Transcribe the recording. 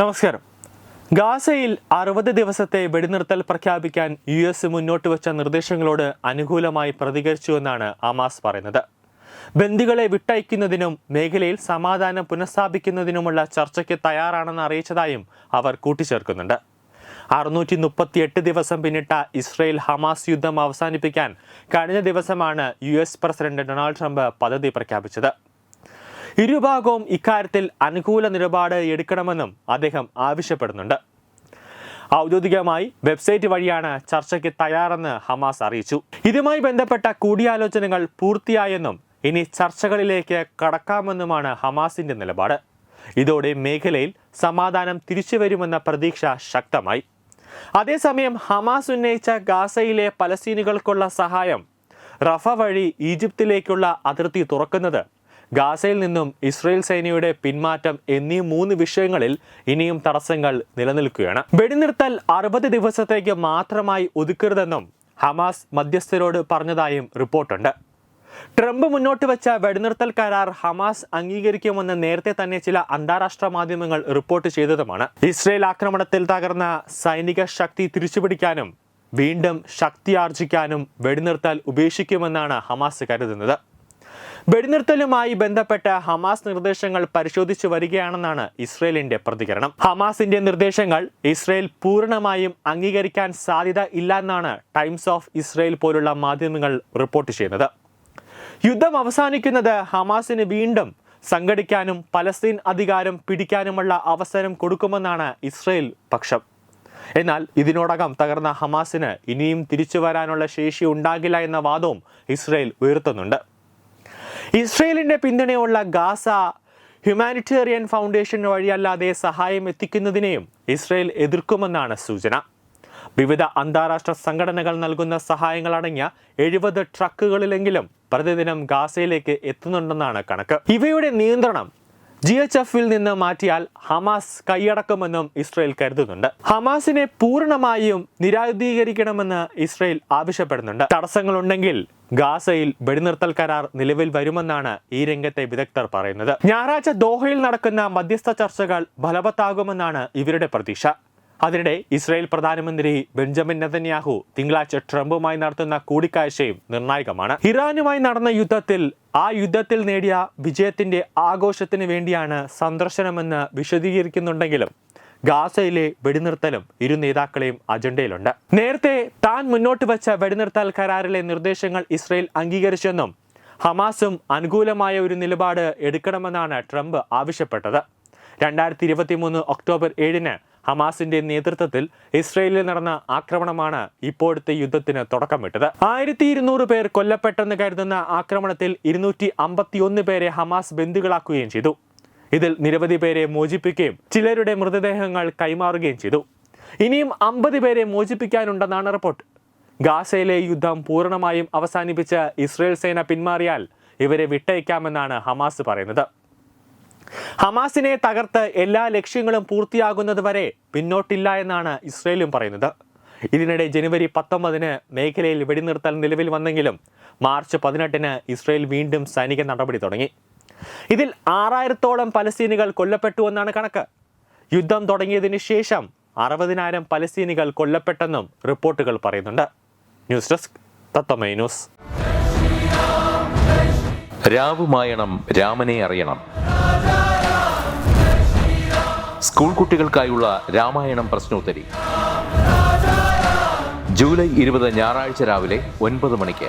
നമസ്കാരം. ഗാസയിൽ അറുപത് ദിവസത്തെ വെടിനിർത്തൽ പ്രഖ്യാപിക്കാൻ യു എസ് മുന്നോട്ട് വെച്ച നിർദ്ദേശങ്ങളോട് അനുകൂലമായി പ്രതികരിച്ചുവെന്നാണ് ഹമാസ് പറയുന്നത്. ബന്ദികളെ വിട്ടയക്കുന്നതിനും മേഖലയിൽ സമാധാനം പുനഃസ്ഥാപിക്കുന്നതിനുമുള്ള ചർച്ചയ്ക്ക് തയ്യാറാണെന്ന് അറിയിച്ചതായും അവർ കൂട്ടിച്ചേർക്കുന്നുണ്ട്. അറുന്നൂറ്റി മുപ്പത്തിയെട്ട് ദിവസം പിന്നിട്ട ഇസ്രയേൽ ഹമാസ് യുദ്ധം അവസാനിപ്പിക്കാൻ കഴിഞ്ഞ ദിവസമാണ് U S president Donald Trump പദ്ധതി പ്രഖ്യാപിച്ചത്. ഇരുഭാഗവും ഇക്കാര്യത്തിൽ അനുകൂല നിലപാട് എടുക്കണമെന്നും അദ്ദേഹം ആവശ്യപ്പെടുന്നുണ്ട്. ഔദ്യോഗികമായി വെബ്സൈറ്റ് വഴിയാണ് ചർച്ചയ്ക്ക് തയ്യാറെന്ന് ഹമാസ് അറിയിച്ചു. ഇതുമായി ബന്ധപ്പെട്ട കൂടിയാലോചനകൾ പൂർത്തിയായെന്നും ഇനി ചർച്ചകളിലേക്ക് കടക്കാമെന്നുമാണ് ഹമാസിന്റെ നിലപാട്. ഇതോടെ മേഖലയിൽ സമാധാനം തിരിച്ചുവരുമെന്ന പ്രതീക്ഷ ശക്തമായി. അതേസമയം ഹമാസ് ഉന്നയിച്ച ഗാസയിലെ പലസ്തീനുകൾക്കുള്ള സഹായം റഫ വഴി ഈജിപ്തിലേക്കുള്ള അതിർത്തി തുറക്കുന്നത് ഗാസയിൽ നിന്നും ഇസ്രയേൽ സേനയുടെ പിന്മാറ്റം എന്നീ മൂന്ന് വിഷയങ്ങളിൽ ഇനിയും തടസ്സങ്ങൾ നിലനിൽക്കുകയാണ്. വെടിനിർത്തൽ അറുപത് ദിവസത്തേക്ക് മാത്രമായി ഒതുക്കരുതെന്നും ഹമാസ് മധ്യസ്ഥരോട് പറഞ്ഞതായും റിപ്പോർട്ടുണ്ട്. ട്രംപ് മുന്നോട്ട് വെച്ച വെടിനിർത്തൽ കരാർ ഹമാസ് അംഗീകരിക്കുമെന്ന് നേരത്തെ തന്നെ ചില അന്താരാഷ്ട്ര മാധ്യമങ്ങൾ റിപ്പോർട്ട് ചെയ്തതുമാണ്. ഇസ്രയേൽ ആക്രമണത്തിൽ തകർന്ന സൈനിക ശക്തി തിരിച്ചുപിടിക്കാനും വീണ്ടും ശക്തി ആർജിക്കാനും വെടിനിർത്തൽ ഉപേക്ഷിക്കുമെന്നാണ് ഹമാസ് കരുതുന്നത്. വെടിനിർത്തലുമായി ബന്ധപ്പെട്ട ഹമാസ് നിർദ്ദേശങ്ങൾ പരിശോധിച്ചു വരികയാണെന്നാണ് ഇസ്രയേലിന്റെ പ്രതികരണം. ഹമാസിന്റെ നിർദ്ദേശങ്ങൾ ഇസ്രയേൽ പൂർണമായും അംഗീകരിക്കാൻ സാധ്യത ഇല്ല എന്നാണ് ടൈംസ് ഓഫ് ഇസ്രയേൽ പോലുള്ള മാധ്യമങ്ങൾ റിപ്പോർട്ട് ചെയ്യുന്നത്. യുദ്ധം അവസാനിക്കുന്നത് ഹമാസിന് വീണ്ടും സംഘടിക്കാനും പലസ്തീൻ അധികാരം പിടിക്കാനുമുള്ള അവസരം കൊടുക്കുമെന്നാണ് ഇസ്രയേൽ പക്ഷം. എന്നാൽ ഇതിനോടകം തകർന്ന ഹമാസിന് ഇനിയും തിരിച്ചു വരാനുള്ള ശേഷി ഉണ്ടാകില്ല എന്ന വാദവും ഇസ്രയേൽ ഉയർത്തുന്നുണ്ട്. ഇസ്രയേലിന്റെ പിന്തുണയുള്ള ഗാസ ഹ്യൂമാനിറ്റേറിയൻ ഫൗണ്ടേഷൻ വഴിയല്ലാതെ സഹായം എത്തിക്കുന്നതിനെയും ഇസ്രയേൽ എതിർക്കുമെന്നാണ് സൂചന. വിവിധ അന്താരാഷ്ട്ര സംഘടനകൾ നൽകുന്ന സഹായങ്ങൾ അടങ്ങിയ എഴുപത് ട്രക്കുകളിലെങ്കിലും പ്രതിദിനം ഗാസയിലേക്ക് എത്തുന്നുണ്ടെന്നാണ് കണക്ക്. ഇവയുടെ നിയന്ത്രണം ജി എച്ച് എഫിൽ നിന്ന് മാറ്റിയാൽ ഹമാസ് കൈയടക്കുമെന്നും ഇസ്രയേൽ കരുതുന്നുണ്ട്. ഹമാസിനെ പൂർണമായും നിരായുധീകരിക്കണമെന്ന് ഇസ്രയേൽ ആവശ്യപ്പെടുന്നുണ്ട്. തടസ്സങ്ങളുണ്ടെങ്കിൽ ഗാസയിൽ വെടിനിർത്തൽ കരാർ നിലവിൽ വരുമെന്നാണ് ഈ രംഗത്തെ വിദഗ്ധർ പറയുന്നത്. ഞായറാഴ്ച ദോഹയിൽ നടക്കുന്ന മധ്യസ്ഥ ചർച്ചകൾ ഫലവത്താകുമെന്നാണ് ഇവരുടെ പ്രതീക്ഷ. അതിനിടെ ഇസ്രായേൽ പ്രധാനമന്ത്രി ബെഞ്ചമിൻ നെതന്യാഹു തിങ്കളാഴ്ച ട്രംപുമായി നടത്തുന്ന കൂടിക്കാഴ്ചയും നിർണായകമാണ്. ഇറാനുമായി നടന്ന യുദ്ധത്തിൽ ആ യുദ്ധത്തിൽ നേടിയ വിജയത്തിന്റെ ആഘോഷത്തിന് വേണ്ടിയാണ് സന്ദർശനമെന്ന് വിശദീകരിക്കുന്നുണ്ടെങ്കിലും ഗാസയിലെ വെടിനിർത്തലും ഇരു നേതാക്കളെയും അജണ്ടയിലുണ്ട്. നേരത്തെ താൻ മുന്നോട്ട് വെച്ച വെടിനിർത്തൽ കരാറിലെ നിർദ്ദേശങ്ങൾ ഇസ്രയേൽ അംഗീകരിച്ചെന്നും ഹമാസും അനുകൂലമായ ഒരു നിലപാട് എടുക്കണമെന്നാണ് ട്രംപ് ആവശ്യപ്പെട്ടത്. രണ്ടായിരത്തി ഇരുപത്തി മൂന്ന് ഒക്ടോബർ ഏഴിന് ഹമാസിന്റെ നേതൃത്വത്തിൽ ഇസ്രയേലിൽ നടന്ന ആക്രമണമാണ് ഇപ്പോഴത്തെ യുദ്ധത്തിന് തുടക്കമിട്ടത്. ആയിരത്തി ഇരുന്നൂറ് പേർ കൊല്ലപ്പെട്ടെന്ന് കരുതുന്ന ആക്രമണത്തിൽ ഇരുന്നൂറ്റി അമ്പത്തിയൊന്ന് പേരെ ഹമാസ് ബന്ധുക്കളാക്കുകയും ചെയ്തു. ഇതിൽ നിരവധി പേരെ മോചിപ്പിക്കുകയും ചിലരുടെ മൃതദേഹങ്ങൾ കൈമാറുകയും ചെയ്തു. ഇനിയും അമ്പത് പേരെ മോചിപ്പിക്കാനുണ്ടെന്നാണ് റിപ്പോർട്ട്. ഗാസയിലെ യുദ്ധം പൂർണമായും അവസാനിപ്പിച്ച ഇസ്രയേൽ സേന പിന്മാറിയാൽ ഇവരെ വിട്ടയക്കാമെന്നാണ് ഹമാസ് പറയുന്നത്. ഹമാസിനെ തകർത്ത് എല്ലാ ലക്ഷ്യങ്ങളും പൂർത്തിയാകുന്നത് വരെ പിന്നോട്ടില്ല എന്നാണ് ഇസ്രയേലും പറയുന്നത്. ഇതിനിടെ ജനുവരി പത്തൊമ്പതിന് മേഖലയിൽ വെടിനിർത്തൽ നിലവിൽ വന്നെങ്കിലും മാർച്ച് പതിനെട്ടിന് ഇസ്രയേൽ വീണ്ടും സൈനിക നടപടി തുടങ്ങി. ഇതിൽ ആറായിരത്തോളം പലസ്തീനികൾ കൊല്ലപ്പെട്ടുവെന്നാണ് കണക്ക്. യുദ്ധം തുടങ്ങിയതിന് ശേഷം അറുപതിനായിരം പലസ്തീനികൾ കൊല്ലപ്പെട്ടെന്നും റിപ്പോർട്ടുകൾ പറയുന്നുണ്ട്. News desk Thathamai news. രാവുമായണം രാമനെ അറിയണം. സ്കൂൾ കുട്ടികൾക്കായുള്ള രാമായണം പ്രശ്നോത്തരി. ജൂലൈ ഇരുപത് ഞായറാഴ്ച രാവിലെ ഒൻപത് മണിക്ക്.